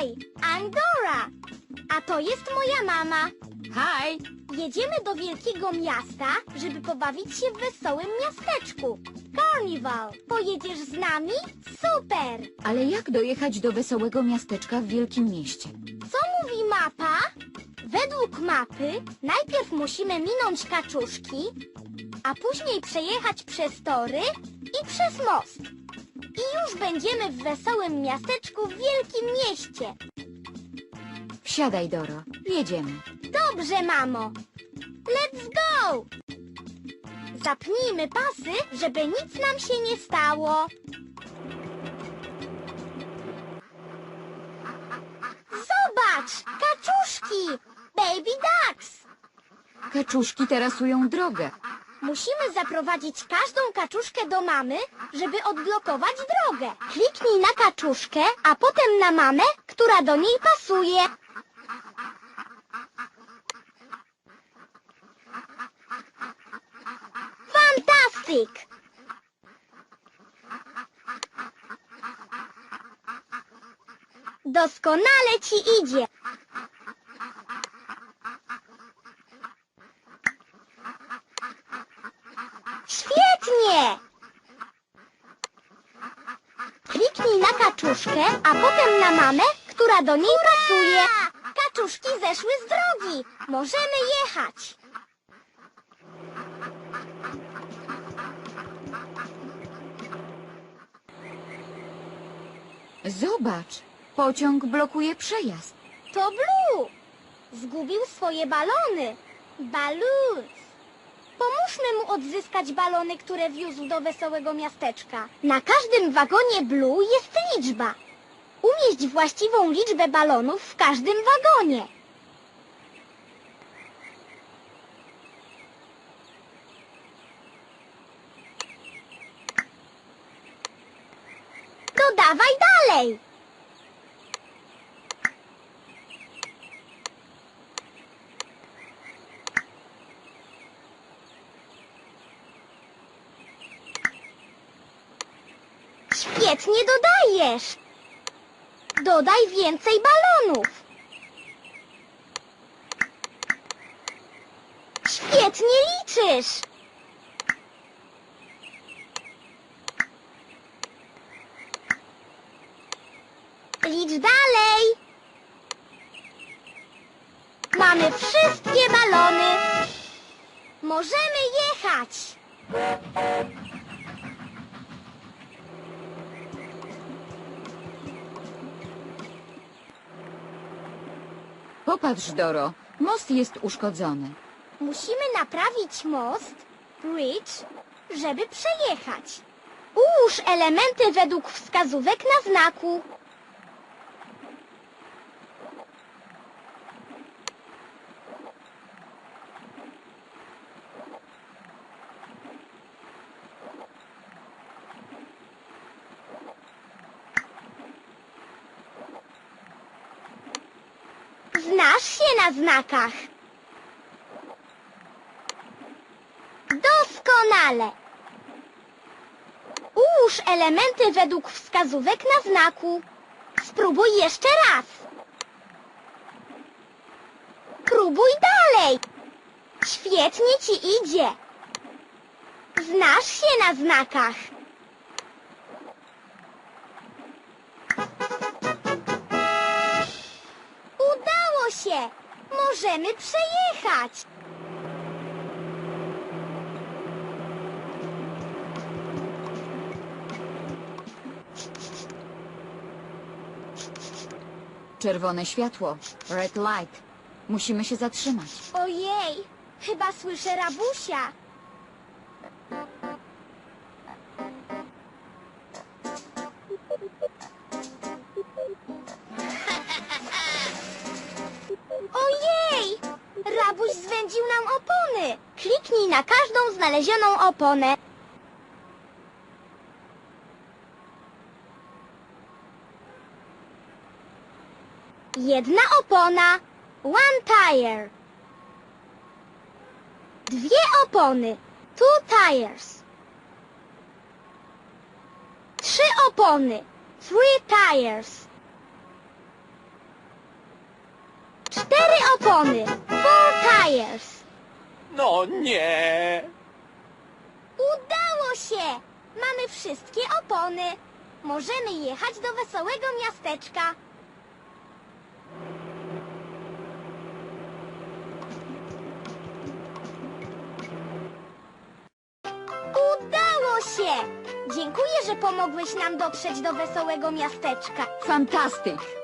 Hi, I'm Dora. A to jest moja mama. Hej! Jedziemy do wielkiego miasta, żeby pobawić się w wesołym miasteczku. Carnival. Pojedziesz z nami? Super! Ale jak dojechać do wesołego miasteczka w wielkim mieście? Co mówi mapa? Według mapy najpierw musimy minąć kaczuszki, a później przejechać przez tory i przez most. Już będziemy w wesołym miasteczku w wielkim mieście. Wsiadaj, Doro. Jedziemy. Dobrze, mamo. Let's go! Zapnijmy pasy, żeby nic nam się nie stało. Zobacz! Kaczuszki! Baby ducks! Kaczuszki terasują drogę. Musimy zaprowadzić każdą kaczuszkę do mamy, żeby odblokować drogę. Kliknij na kaczuszkę, a potem na mamę, która do niej pasuje. Fantastic! Doskonale ci idzie. Świetnie! Kliknij na kaczuszkę, a potem na mamę, która do niej pasuje. Kaczuszki zeszły z drogi. Możemy jechać. Zobacz! Pociąg blokuje przejazd. To Blue. Zgubił swoje balony. Balloons. Pomóżmy mu odzyskać balony, które wiózł do wesołego miasteczka. Na każdym wagonie Blue jest liczba. Umieść właściwą liczbę balonów w każdym wagonie. Dodawaj dalej. Świetnie dodajesz. Dodaj więcej balonów. Świetnie liczysz. Licz dalej. Mamy wszystkie balony. Możemy jechać. Popatrz, Doro. Most jest uszkodzony. Musimy naprawić most, bridge, żeby przejechać. Ułóż elementy według wskazówek na znaku. Znasz się na znakach. Doskonale. Ułóż elementy według wskazówek na znaku. Spróbuj jeszcze raz. Próbuj dalej. Świetnie ci idzie. Znasz się na znakach. Możemy przejechać. Czerwone światło. Red light. Musimy się zatrzymać. Ojej, chyba słyszę rabusia. Na każdą znalezioną oponę. Jedna opona. One tire. Dwie opony. Two tires. Trzy opony. Three tires. Cztery opony. No nie! Udało się! Mamy wszystkie opony. Możemy jechać do wesołego miasteczka. Udało się! Dziękuję, że pomogłeś nam dotrzeć do wesołego miasteczka. Fantastyk!